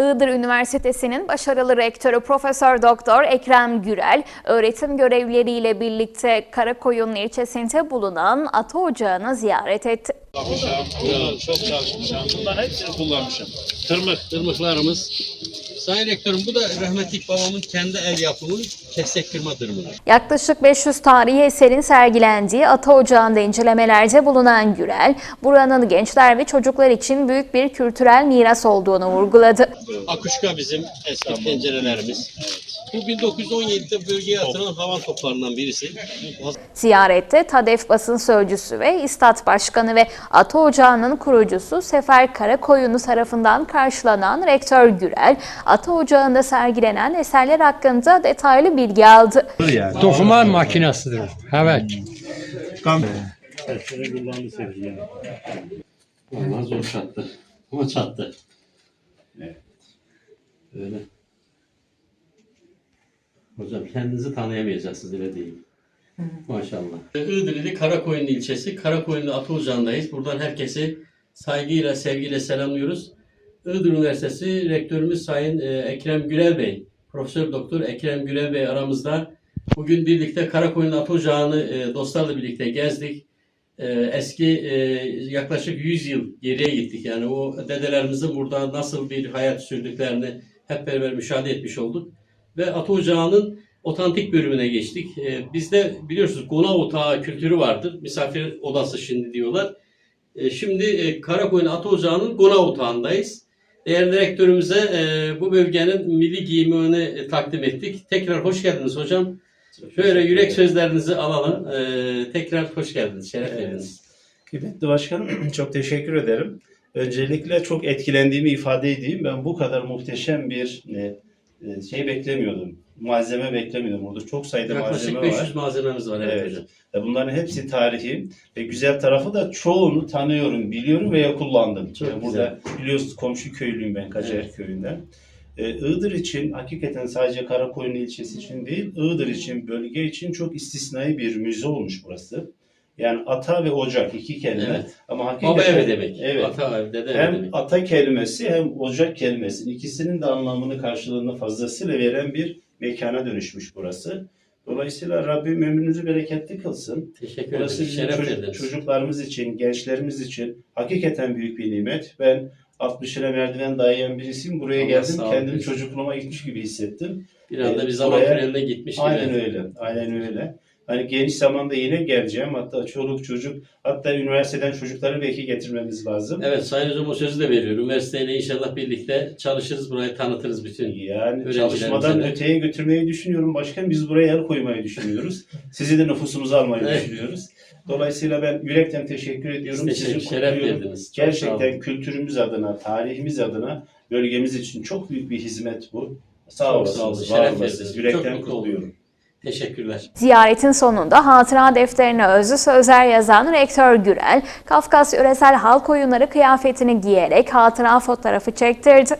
Iğdır Üniversitesi'nin başarılı rektörü Profesör Doktor Ekrem Gürel, öğretim görevlileriyle birlikte Karakoyun ilçesinde bulunan Ata Ocağı'nı ziyaret etti. Çok çalışmışım. Bunların hepsini kullanmışım. Tırmık, tırmıklarımız. Sayın Rektörüm bu da rahmetlik babamın kendi el yapımı kesek kırma dırmığı. Yaklaşık 500 tarihi eserin sergilendiği Ata Ocağı'nda incelemelerde bulunan Gürel, buranın gençler ve çocuklar için büyük bir kültürel miras olduğunu vurguladı. Akuşka bizim eski pencerelerimiz. Bu 1917'de bölgeye atılan havan toplarından birisi. Ziyarette TADEF basın sözcüsü ve İstat Başkanı ve Ata Ocağı'nın kurucusu Sefer Karakoyunlu tarafından karşılanan Rektör Gürel, Ata Ocağı'nda sergilenen eserler hakkında detaylı bilgi aldı. Dokuma makinasıdır. Evet. Hepsini kullandı sevgi yani. Vallahi zor çattı. Ama çattı. Evet. Öyle. Hocam kendinizi tanıyamayacaksınız öyle diyeyim. Maşallah. Iğdır ili Karakoyun ilçesi. Karakoyunlu Atı Ocağı'ndayız. Buradan herkesi saygıyla, sevgiyle selamlıyoruz. Iğdır Üniversitesi Rektörümüz Sayın e, Ekrem Gürel Bey, Profesör Doktor Ekrem Gürel Bey aramızda. Bugün birlikte Karakoyunlu Atı Ocağı'nı e, dostlarla birlikte gezdik. E, eski yaklaşık 100 yıl geriye gittik. Yani o dedelerimizin burada nasıl bir hayat sürdüklerini hep beraber müşahede etmiş olduk. Ve Atı Ocağı'nın otantik bölümüne geçtik. E, bizde biliyorsunuz konağı otağı kültürü vardır. Misafir odası şimdi diyorlar. E, şimdi e, Karakoyun Atı Ocağı'nın konağı otağındayız. Değerli rektörümüze e, bu bölgenin milli giyimini e, takdim ettik. Tekrar hoş geldiniz hocam. Şöyle yürek sözlerinizi alalım. E, tekrar hoş geldiniz, şeref Evet. verdiniz. Kıymetli Başkanım çok teşekkür ederim. Öncelikle çok etkilendiğimi ifade edeyim. Ben bu kadar muhteşem bir e, şey beklemiyordum. Malzeme beklemiyordum. Burada çok sayıda Yaklaşık malzeme 500 var. malzememiz var evet, Evet. hocam. E, Bunların hepsi tarihi ve güzel tarafı da çoğunu tanıyorum, biliyorum veya kullandım. Çok Yani burada biliyorsunuz komşu köylüyüm ben Kacar Evet. köyünden. E, Iğdır için hakikaten sadece Karakoyun ilçesi için değil, Iğdır için, bölge için çok istisnai bir müze olmuş burası. Yani ata ve ocak iki kelime Evet. ama hakikaten Baba evi demek. Evet. Ata evi, dede evi hem demek. ata kelimesi hem ocak kelimesi ikisinin de anlamını karşılığını fazlasıyla veren bir mekana dönüşmüş burası. Dolayısıyla Rabbim ömrünüzü bereketli kılsın. Teşekkür Burası ederim. bizim Şeref çocuk- çocuklarımız için, gençlerimiz için hakikaten büyük bir nimet. Ben 60 lira merdiven dayayan birisiyim. Buraya Allah geldim. Kendimi olun. çocukluğuma gitmiş gibi hissettim. Bir anda bir Evet, zaman trenine gitmiş gibi. Aynen öyle. Aynen öyle. Hani geniş zamanda yine geleceğim. Hatta çoluk çocuk, hatta üniversiteden çocukları belki getirmemiz lazım. Evet Sayın Hocam o sözü de veriyor. Üniversiteyle inşallah birlikte çalışırız. Burayı tanıtırız bütün. Yani çalışmadan de. öteye götürmeyi düşünüyorum başkan. Biz buraya el koymayı düşünüyoruz. Sizi de nüfusumuza almayı Evet. düşünüyoruz. Dolayısıyla ben yürekten teşekkür ediyorum. Biz teşekkür- Sizi şeref verdiniz. Çok Gerçekten kültürümüz adına, tarihimiz adına, bölgemiz için çok büyük bir hizmet bu. Sağ olasınız. sağ olun, var şeref olasınız. Yürekten kutluyorum. Teşekkürler. Ziyaretin sonunda hatıra defterine özlü sözler yazan Rektör Gürel, Kafkas yöresel halk oyunları kıyafetini giyerek hatıra fotoğrafı çektirdi.